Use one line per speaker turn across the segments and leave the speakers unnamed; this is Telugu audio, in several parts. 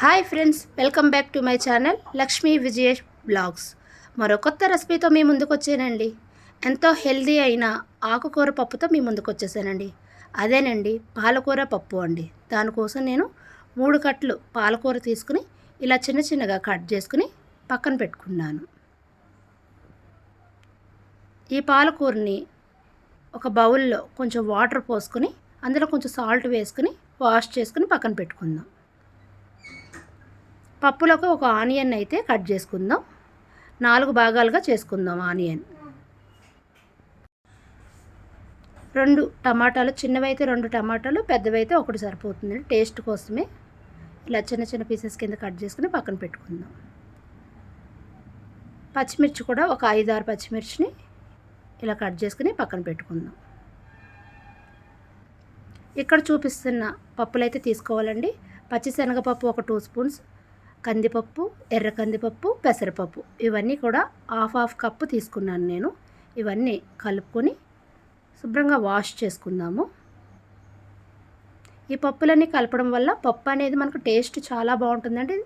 Hi friends welcome back to my channel Lakshmi Vijayesh blogs. మరో కొత్త రెసిపీతో మీ ముందుకు వచ్చానండి. ఎంతో హెల్దీ అయిన ఆకుకూర పప్పుతో మీ ముందుకు వచ్చేసానండి. అదేనండి పాలకూర పప్పు అండి. దానికోసం నేను మూడు కట్లు పాలకూర తీసుకుని ఇలా చిన్న చిన్నగా కట్ చేసుకుని పక్కన పెట్టుకున్నాను. ఈ పాలకూరని ఒక బౌల్లో కొంచెం వాటర్ పోసుకొని అందులో కొంచెం సాల్ట్ వేసుకుని వాష్ చేసుకుని పక్కన పెట్టుకుందాం. పప్పులకు ఒక ఆనియన్ అయితే కట్ చేసుకుందాం. నాలుగు భాగాలుగా చేసుకుందాం ఆనియన్. రెండు టమాటాలు చిన్నవైతే రెండు టమాటాలు పెద్దవైతే ఒకటి సరిపోతుంది. టేస్ట్ కోసమే ఇలా చిన్న చిన్న పీసెస్ కింద కట్ చేసుకుని పక్కన పెట్టుకుందాం. పచ్చిమిర్చి కూడా ఒక ఐదు ఆరు పచ్చిమిర్చిని ఇలా కట్ చేసుకుని పక్కన పెట్టుకుందాం. ఇక్కడ చూపిస్తున్న పప్పులు అయితే తీసుకోవాలండి. పచ్చిశనగపప్పు ఒక టూ స్పూన్స్ కందిపప్పు ఎర్ర కందిపప్పు పెసరపప్పు ఇవన్నీ కూడా హాఫ్ హాఫ్ కప్పు తీసుకున్నాను నేను. ఇవన్నీ కలుపుకొని శుభ్రంగా వాష్ చేసుకుందాము. ఈ పప్పులన్నీ కలపడం వల్ల పప్పు అనేది మనకు టేస్ట్ చాలా బాగుంటుందండి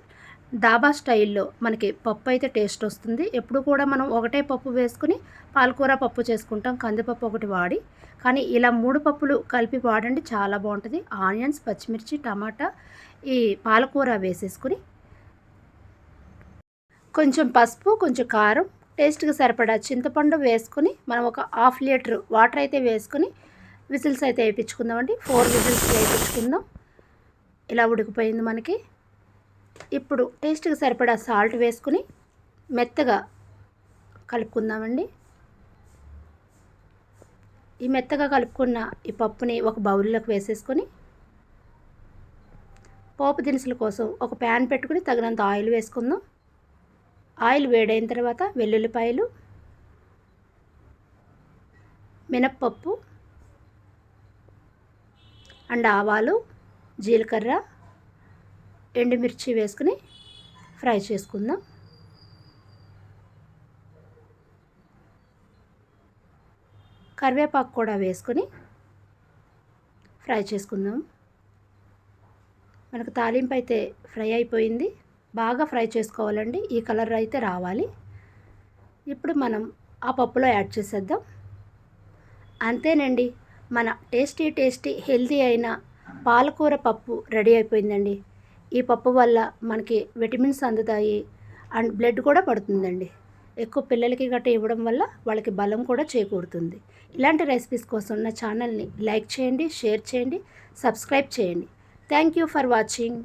దాబా స్టైల్లో మనకి పప్పు అయితే టేస్ట్ వస్తుంది. ఎప్పుడు కూడా మనం ఒకటే పప్పు వేసుకుని పాలకూర పప్పు చేసుకుంటాం కందిపప్పు ఒకటి వాడి. కానీ ఇలా మూడు పప్పులు కలిపి వాడండి చాలా బాగుంటుంది. ఆనియన్స్ పచ్చిమిర్చి టమాటా ఈ పాలకూర వేసేసుకుని కొంచెం పసుపు కొంచెం కారం టేస్ట్కి సరిపడా చింతపండు వేసుకుని మనం ఒక హాఫ్ లీటర్ వాటర్ అయితే వేసుకుని విజిల్స్ అయితే వేయించుకుందామండి. ఫోర్ విజిల్స్ వేయించుకుందాం. ఇలా ఉడికిపోయింది మనకి. ఇప్పుడు టేస్ట్కి సరిపడా సాల్ట్ వేసుకుని మెత్తగా కలుపుకుందామండి. ఈ మెత్తగా కలుపుకున్న ఈ పప్పుని ఒక బౌల్లోకి వేసేసుకొని పోపు దినుసుల కోసం ఒక ప్యాన్ పెట్టుకుని తగినంత ఆయిల్ వేసుకుందాం. ఆయిల్ వేడైన తర్వాత వెల్లుల్లిపాయలు మినప్పప్పు అండ్ ఆవాలు జీలకర్ర ఎండుమిర్చి వేసుకుని ఫ్రై చేసుకుందాం. కరివేపాకు కూడా వేసుకొని ఫ్రై చేసుకుందాం. మనకు తాలింపు అయితే ఫ్రై అయిపోయింది. బాగా ఫ్రై చేసుకోవాలండి. ఈ కలర్ అయితే రావాలి. ఇప్పుడు మనం ఆ పప్పులో యాడ్ చేసేద్దాం. అంతేనండి. మన టేస్టీ టేస్టీ హెల్తీ అయిన పాలకూర పప్పు రెడీ అయిపోయిందండి. ఈ పప్పు వల్ల మనకి విటమిన్స్ అందుతాయి అండ్ బ్లడ్ కూడా పడుతుందండి. ఎక్కువ పిల్లలకి గట్ట ఇవ్వడం వల్ల వాళ్ళకి బలం కూడా చేకూరుతుంది. ఇలాంటి రెసిపీస్ కోసం నా ఛానల్ని లైక్ చేయండి షేర్ చేయండి సబ్స్క్రైబ్ చేయండి. Thank you for watching.